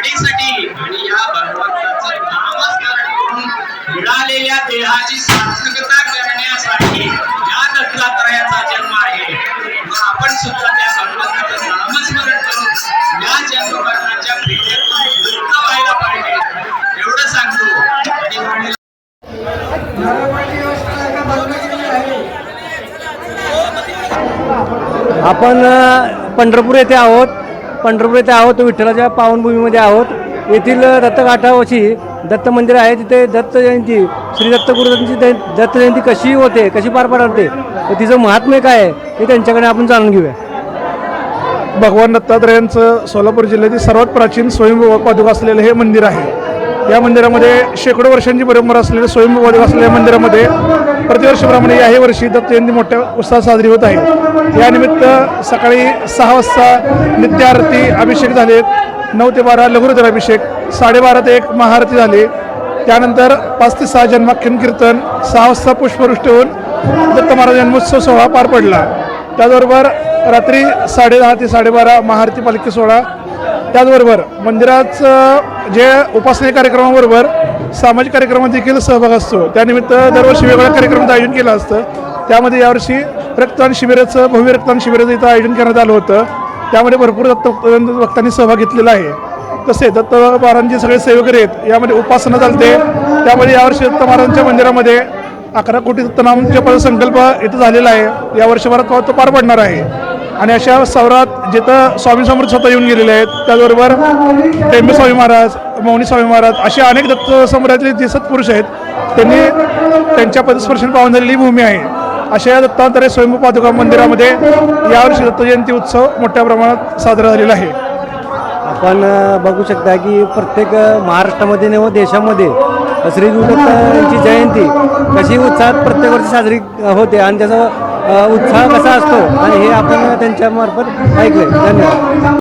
वाढीसाठी आणि या भगवंताचं नामस्मरण करून मिळालेल्या देहाची सार्थकता करण्यासाठी या दत्तात्रयाचा जन्म आहे. व आपण सुद्धा त्या भगवंताचं नामस्मरण करून या जन्मकरणाच्या प्रीतीतून मुक्त व्हायला पाहिजे. एवढं सांगतो. आपण पंढरपूर येथे आहोत. पंढरपूर येथे आहोत विठ्ठलाच्या पावनभूमीमध्ये आहोत. येथील दत्तघाटावशी दत्त मंदिर आहे. तिथे दत्त जयंती श्री दत्त गुरुदांची दत्त जयंती कशी होते कशी पार पाडते तिचं महात्म्य काय आहे हे त्यांच्याकडे आपण जाणून घेऊया. भगवान दत्तात्रयांचं सोलापूर जिल्ह्यातील सर्वात प्राचीन स्वयंभू पादुका असलेलं हे मंदिर आहे. या मंदिरामध्ये शेकडो वर्षांची परंपरा असलेले स्वयंभू पादुका असलेल्या मंदिरामध्ये प्रतिवर्षाप्रमाणे याही वर्षी दत्त जयंती मोठ्या उत्साहात साजरी होत आहे. यानिमित्त सकाळी सहा वाजता नित्यारती अभिषेक झाले. नऊ ते बारा लघुरुद्र अभिषेक साडेबारा ते एक महाआरती झाली. त्यानंतर पाच ते सहा जन्माख्यान कीर्तन सहा वाजता पुष्पवृष्टी होऊन दत्त महाराज जन्मोत्सव सोहळा पार पडला. त्याचबरोबर रात्री साडेदहा ते साडेबारा महाआरती पालखी सोहळा. त्याचबरोबर मंदिराचं जे उपासना कार्यक्रमाबरोबर सामाजिक कार्यक्रमात देखील सहभाग असतो. त्यानिमित्त दरवर्षी वेगवेगळ्या कार्यक्रमाचं आयोजन केलं असतं. त्यामध्ये यावर्षी रक्तदान शिबिराचं भव्य रक्तदान शिबिराचं इथं आयोजन करण्यात आलं होतं. त्यामध्ये भरपूर दत्त भक्तांनी सहभाग घेतलेला आहे. तसेच दत्त महाराजांचे सगळे सेवकरी आहेत. यामध्ये उपासना चालते. त्यामध्ये यावर्षी दत्त महाराजांच्या मंदिरामध्ये अकरा कोटी दत्तनाम जपाचा संकल्प इथं झालेला आहे. या वर्षभरात तो पार पडणार आहे. आणि अशा सौरात जिथं स्वामी समर्थ स्वतः येऊन गेलेले आहेत त्याचबरोबर टेंबे स्वामी महाराज मौनी स्वामी महाराज असे अनेक दत्त समुदायातले जे सत्पुरुष आहेत त्यांनी त्यांच्या पदस्पर्शन पावन झालेली भूमी आहे. अशा या दत्तांतरे स्वयंभू पादुका मंदिरामध्ये यावर्षी दत्त जयंती उत्सव मोठ्या प्रमाणात साजरा झालेला आहे. आपण बघू शकता की प्रत्येक महाराष्ट्रामध्ये व हो, देशामध्ये श्री गुरुदत्त यांची जयंती कशी उत्साहात प्रत्येक वर्षी साजरी होते. आणि त्याचं उत्साह कसा असतो? आणि हे आपण त्यांच्या मार्फत धन्यवाद.